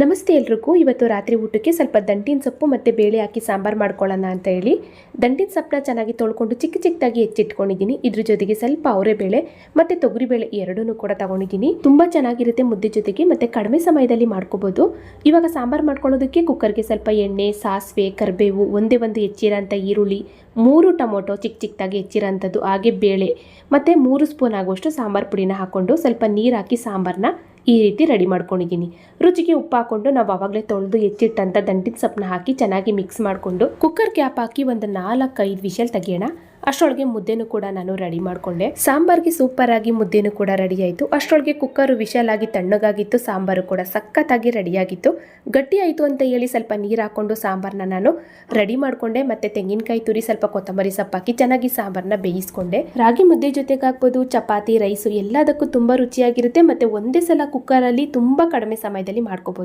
ನಮಸ್ತೆ ಎಲ್ರಿಗೂ. ಇವತ್ತು ರಾತ್ರಿ ಊಟಕ್ಕೆ ಸ್ವಲ್ಪ ದಂಟಿನ ಸೊಪ್ಪು ಮತ್ತು ಬೇಳೆ ಹಾಕಿ ಸಾಂಬಾರು ಮಾಡ್ಕೊಳ್ಳೋಣ ಅಂತ ಹೇಳಿ. ದಂಟಿನ ಸೊಪ್ಪನ್ನ ಚೆನ್ನಾಗಿ ತೊಳ್ಕೊಂಡು ಚಿಕ್ಕ ಚಿಕ್ಕದಾಗಿ ಹೆಚ್ಚಿಟ್ಕೊಂಡಿದ್ದೀನಿ. ಇದ್ರ ಜೊತೆಗೆ ಸ್ವಲ್ಪ ಅವರೆಬೇಳೆ ಮತ್ತು ತೊಗರಿಬೇಳೆ ಎರಡೂ ಕೂಡ ತಗೊಂಡಿದ್ದೀನಿ. ತುಂಬ ಚೆನ್ನಾಗಿರುತ್ತೆ ಮುದ್ದೆ ಜೊತೆಗೆ ಮತ್ತು ಕಡಿಮೆ ಸಮಯದಲ್ಲಿ ಮಾಡ್ಕೋಬೋದು. ಇವಾಗ ಸಾಂಬಾರು ಮಾಡ್ಕೊಳ್ಳೋದಕ್ಕೆ ಕುಕ್ಕರ್ಗೆ ಸ್ವಲ್ಪ ಎಣ್ಣೆ, ಸಾಸಿವೆ, ಕರಿಬೇವು, ಒಂದೇ ಒಂದು ಹೆಚ್ಚಿರೋಂಥ ಈರುಳ್ಳಿ, ಮೂರು ಟೊಮೊಟೊ ಚಿಕ್ಕ ಚಿಕ್ಕದಾಗಿ ಹೆಚ್ಚಿರೋಂಥದ್ದು, ಹಾಗೆ ಬೇಳೆ ಮತ್ತು ಮೂರು ಸ್ಪೂನ್ ಆಗುವಷ್ಟು ಸಾಂಬಾರು ಪುಡಿನ ಹಾಕ್ಕೊಂಡು ಸ್ವಲ್ಪ ನೀರು ಹಾಕಿ ಸಾಂಬಾರನ್ನ ಈ ರೀತಿ ರೆಡಿ ಮಾಡ್ಕೊಂಡಿದ್ದೀನಿ. ರುಚಿಗೆ ಉಪ್ಪು ಹಾಕೊಂಡು ನಾವು ಆವಾಗಲೇ ತೊಳೆದು ಹೆಚ್ಚಿಟ್ಟಂಥ ದಂಟಿನ ಸೊಪ್ಪನ್ನ ಹಾಕಿ ಚೆನ್ನಾಗಿ ಮಿಕ್ಸ್ ಮಾಡಿಕೊಂಡು ಕುಕ್ಕರ್ ಕ್ಯಾಪ್ ಹಾಕಿ ಒಂದು ನಾಲ್ಕೈದು ವಿಷಲ್ ತೆಗಿಯೋಣ. ಅಷ್ಟರೊಳಗೆ ಮುದ್ದೆನೂ ಕೂಡ ನಾನು ರೆಡಿ ಮಾಡಿಕೊಂಡೆ. ಸಾಂಬಾರ್ಗೆ ಸೂಪರ್ ಆಗಿ ಮುದ್ದೆನೂ ಕೂಡ ರೆಡಿ ಆಯಿತು. ಅಷ್ಟರೊಳಗೆ ಕುಕ್ಕರು ಆಗಿ ತಣ್ಣಗಾಗಿತ್ತು, ಸಾಂಬಾರು ಕೂಡ ಸಖತ್ತಾಗಿ ರೆಡಿಯಾಗಿತ್ತು ಗಟ್ಟಿ ಆಯಿತು ಅಂತ ಹೇಳಿ ಸ್ವಲ್ಪ ನೀರು ಹಾಕ್ಕೊಂಡು ಸಾಂಬಾರನ್ನ ನಾನು ರೆಡಿ ಮಾಡಿಕೊಂಡೆ. ಮತ್ತೆ ತೆಂಗಿನಕಾಯಿ ತುರಿ ಸ್ವಲ್ಪ ಕೊತ್ತಂಬರಿ ಸೊಪ್ಪು ಹಾಕಿ ಚೆನ್ನಾಗಿ ಸಾಂಬಾರನ್ನ ಬೇಯಿಸ್ಕೊಂಡೆ. ರಾಗಿ ಮುದ್ದೆ ಜೊತೆಗೆ ಹಾಕ್ಬೋದು ಚಪಾತಿ, ರೈಸು ಎಲ್ಲದಕ್ಕೂ ತುಂಬ ರುಚಿಯಾಗಿರುತ್ತೆ. ಮತ್ತೆ ಒಂದೇ ಸಲ ಕುಕ್ಕರಲ್ಲಿ ತುಂಬ ಕಡಿಮೆ ಸಮಯದಲ್ಲಿ ಮಾಡ್ಕೋಬೋದು.